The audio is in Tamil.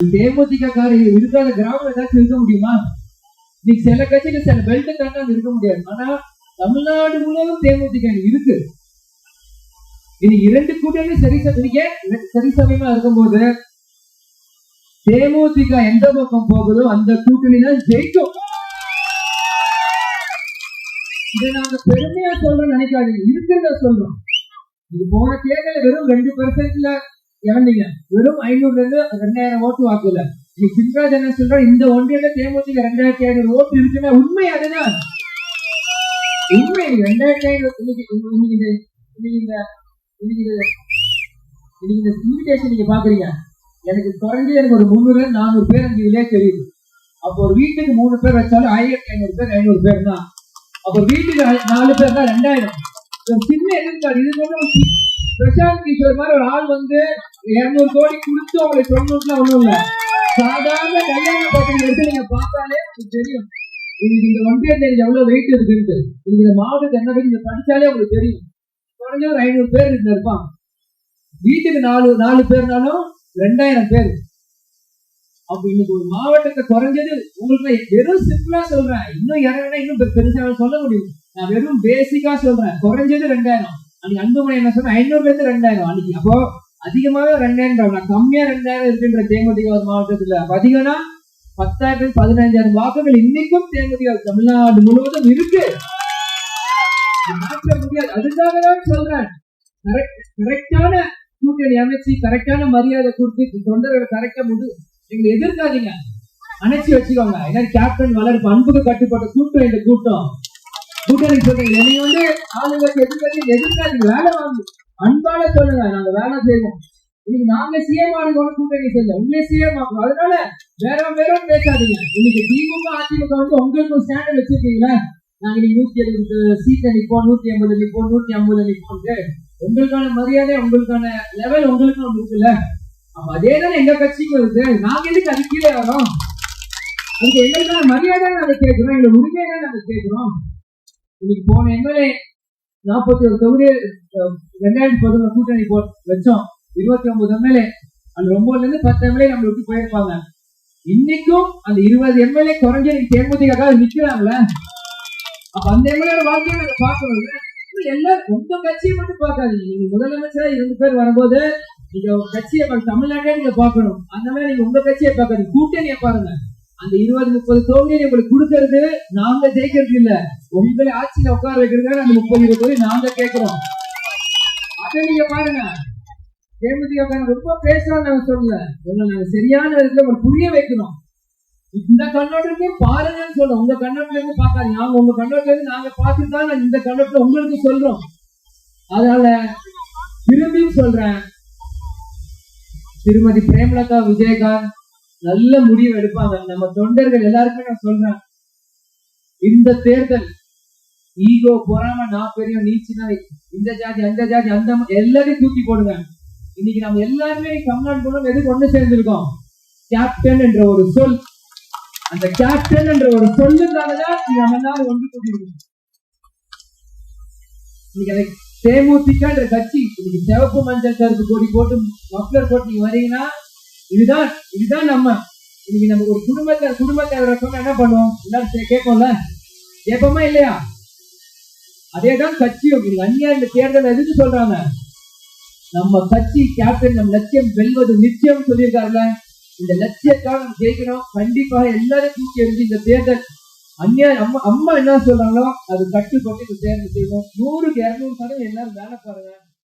தேமுதிக காரர் இருக்காத கிராமம் ஏதாச்சும் இருக்க முடியுமா? இன்னைக்கு சில கட்சியில சில பெல்ட் தாண்டாம இருக்க முடியாது. ஆனா தமிழ்நாடு முழுவதும் தேமுதிக இருக்கு. இது இரண்டு கூட்டணி சரி சமீங்க சரி சமயமா இருக்கும்போது தேமுதிக எந்த பக்கம் போகுதோ அந்த கூட்டணி தான் ஜெயிக்கும். இதை நாங்க பெருமையா சொல்றோம் நினைக்காதீங்க. இருக்கிறத சொல்றோம். இது போன தேர்தல வெறும் ரெண்டு பர்சன்ட்ல இறந்தீங்க வெறும் ஐநூறுல இருந்து ரெண்டாயிரம் ஓட்டு வாக்குல. நீ சின்ராஜ் என்ன சொல்ற இந்த ஒன்றியல தேமுதிக ரெண்டாயிரத்தி ஐநூறு ஓட்டு இருக்குன்னா உண்மை அதுதான். உண்மை ரெண்டாயிரத்தி ஐநூறு இன்னைக்கு இன்னைக்கு இந்த இந்த இன்விடேஷன் நீங்க பாக்குறீங்க. எனக்கு குறைஞ்சு எனக்கு ஒரு முந்நூறு நானூறு பேர் எனக்கு இதுலயே தெரியுது. அப்போ ஒரு வீட்டுக்கு மூணு பேர் வச்சாலும் ஆயிரத்தி ஐநூறு பேர் ஐநூறு பேர் தான். அப்போ வீட்டுக்கு நாலு பேர் தான் ரெண்டாயிரம். சின்ன எதிர்காடு இது பிரசாந்த் கிஷோர் மாதிரி ஒரு ஆள் வந்து இருநூறு கோடி கொடுத்து அவங்களை சொல்லணும்லாம் ஒண்ணும் இல்ல. சாதாரண கல்யாண பத்திரிகை எடுத்து நீங்க பார்த்தாலே உங்களுக்கு தெரியும். இன்னைக்கு இந்த ஒன்றியத்தில் எவ்வளவு வெயிட் இருக்குன்ட்டு. இன்னைக்கு இந்த மாவட்டத்தை என்ன நீங்க படிச்சாலே உங்களுக்கு தெரியும். குறைஞ்ச ஒரு ஐநூறு பேர் இதுல இருப்பாங்க. வீட்டுக்கு நாலு நாலு பேர்னாலும் ரெண்டாயிரம் பேர். அப்ப இன்னைக்கு ஒரு மாவட்டத்தை குறைஞ்சது உங்களுக்கு வெறும் சிம்பிளா சொல்றேன். இன்னும் இறங்கினா இன்னும் பெ- பெருசா சொல்ல முடியும். நான் வெறும் பேசிக்கா சொல்றேன். குறைஞ்சது ரெண்டாயிரம். அன்னைக்கு அன்புமணி என்ன சொன்னா ஐநூறுல இருந்து ரெண்டாயிரம் அன்னைக்கு. அப்போ அதிகமாவே ரெண்டாயிரம் நான் கம்மியா ரெண்டாயிரம் இருக்குன்ற தேமுதிக மாவட்டத்துல. அப்ப அதிகம்னா பத்தாயிரம் பதினஞ்சாயிரம் வாக்குகள் இன்னைக்கும் தேமுதிக தமிழ்நாடு முழுவதும் இருக்கு. மாற்ற முடியாது. அதுக்காக தான் சொல்றேன். கரெக்டான கூட்டணி அமைச்சு கரெக்டான மரியாதை கொடுத்து தொண்டர்களை கரெக்டா முடி எங்களை எதிர்க்காதீங்க. அணைச்சி வச்சுக்கோங்க. ஏன்னா கேப்டன் வளர்ப்பு அன்புக்கு கட்டுப்பட்ட கூட்டம் இந்த கூட்டம். கூட்டணி சொல்றீங்க என்னை வந்து ஆளுங்களுக்கு எதிர்க்காதீங்க எதிர்க்காதீங்க வேலை வாங்க. அன்பால சொல்லுங்க நாங்க வேலை செய்வோம். இன்னைக்கு நாங்க சிஎம் ஆளுங்க கூட்டணி செஞ்சோம் உங்களே சிஎம் ஆகும் அதனால வேற வேற பேசாதீங்க. இன்னைக்கு திமுக அதிமுக வந்து உங்களுக்கு ஸ்டாண்டர்ட் வச்சிருக்கீங்களா? நாங்க இன்னைக்கு நூத்தி எழுபது சீட்டை நிப்போம் நூத்தி ஐம்பது நிப்போம் நூத்தி ஐம்பது நிப்போம்ட்டு உங்களுக்கான மரியாதை உங்களுக்கான லெவல் உங்களுக்கு ஒண்ணு இருக்குல்ல? அப்ப அதே தானே எங்க கட்சிக்கும் இருக்கு. நாங்க எதுக்கு அது கீழே வரோம் அதுக்கு எங்களுக்கான மரியாதை நாங்க கேட்கிறோம்? எங்க உரிமையை தான் நாங்க கேட்கிறோம்? இன்னைக்கு போன எம்எல்ஏ நாற்பத்தி ஒரு தொகுதி ரெண்டாயிரத்தி பதினொன்று கூட்டணி போ வச்சோம். இருபத்தி ஒன்பது எம்எல்ஏ. அந்த ஒன்பதுல இருந்து பத்து எம்எல்ஏ நம்மளை விட்டு போயிருப்பாங்க. இன்னைக்கும் அந்த இருபது எம்எல்ஏ குறைஞ்ச இன்னைக்கு தேமுதிக நிக்கிறாங்களே. அப்ப அந்த எம்எல்ஏ வாழ்க்கையை நாங்க எல்லாரும் உங்க கட்சியை மட்டும் பார்க்காதீங்க. நீங்க முதலமைச்சரா இரண்டு பேர் வரும்போது நீங்க கட்சியை தமிழ்நாட்டே நீங்க பார்க்கணும். அந்த மாதிரி நீங்க உங்க கட்சியை பார்க்காதீங்க. கூட்டணியை பாருங்க. அந்த இருபது முப்பது தொகுதியை உங்களுக்கு கொடுக்கறது நாங்க ஜெயிக்கிறது இல்ல. உங்களை ஆட்சியில உட்கார வைக்கிறதுக்காக அந்த முப்பது இருபது தொகுதி நாங்க கேட்கிறோம். அதை நீங்க பாருங்க. தேமுதிக ரொம்ப பேசுறாங்க நாங்க சொல்லல. உங்களை நாங்க சரியான விதத்துல உங்களுக்கு புரிய வைக்கணும். இந்த கண்ணோட்டத்தையும் பாருங்கன்னு சொல்றோம். உங்க கண்ணோட்டத்துல இருந்து பாக்காது நாங்க உங்க கண்ணோட்டத்துல இருந்து நாங்க பார்த்துட்டு தான் இந்த கண்ணோட்டத்துல உங்களுக்கு சொல்றோம். அதனால திரும்பியும் சொல்றேன். திருமதி பிரேமலதா விஜயகாந்த் நல்ல முடிவு எடுப்பாங்க. நம்ம தொண்டர்கள் எல்லாருக்குமே நான் சொல்றேன். இந்த தேர்தல் ஈகோ பொறாம நான் பெரிய நீ சின்ன இந்த ஜாதி அந்த ஜாதி அந்த ம- எல்லாரையும் தூக்கி போடுங்க இன்னைக்கு நம்ம எல்லாருமே தமிழ்நாடு மூலம் எதுக்கு ஒண்ணு சேர்ந்திருக்கோம்? கேப்டன் என்ற ஒரு சொல். அந்த கேப்டன் என்ற ஒரு சொல்லுக்காகதான் நம்ம எல்லாரும் ஒன்று கூட்டியிருக்கோம் இன்னைக்கு அதை தேமுதிக என்ற கட்சி இன்னைக்கு சிவப்பு மஞ்சள் கருப்பு கொடி போட்டு மஃப்ளர் போட்டு நீங்க வரீங்கன்னா இதுதான் இதுதான் நம்ம. இன்னைக்கு நம்ம ஒரு குடும்பத்தை குடும்பத்தை சொன்னா என்ன பண்ணுவோம்? எல்லாரும் கேட்போம்ல? கேட்போமா இல்லையா? அதேதான் கட்சியும். அந்நியா இந்த தேர்தல் எதுக்கு சொல்றாங்க? நம்ம கட்சி கேப்டன் நம்ம லட்சியம் வெல்வது நிச்சயம் சொல்லியிருக்காருல்ல. இந்த லட்சியத்தால் நம்ம ஜெயிக்கணும். கண்டிப்பாக எல்லாரும் தூக்கி எழுதி இந்த தேர்தல். அந்நியா அம்மா அம்மா என்ன சொல்றாங்களோ அது கட்டுப்பட்டு இந்த தேர்தல் செய்வோம். நூறுக்கு இரநூறு சதவீதம் எல்லாரும் வேலை பாருங்க.